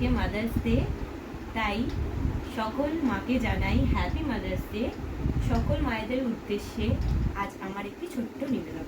আজকে mother's day তাই সকল মাকে জানাই হ্যাপি মাদার্স ডে সকল মায়েদের উদ্দেশ্যে আজ আমার একটি ছোট্ট নিবেদন।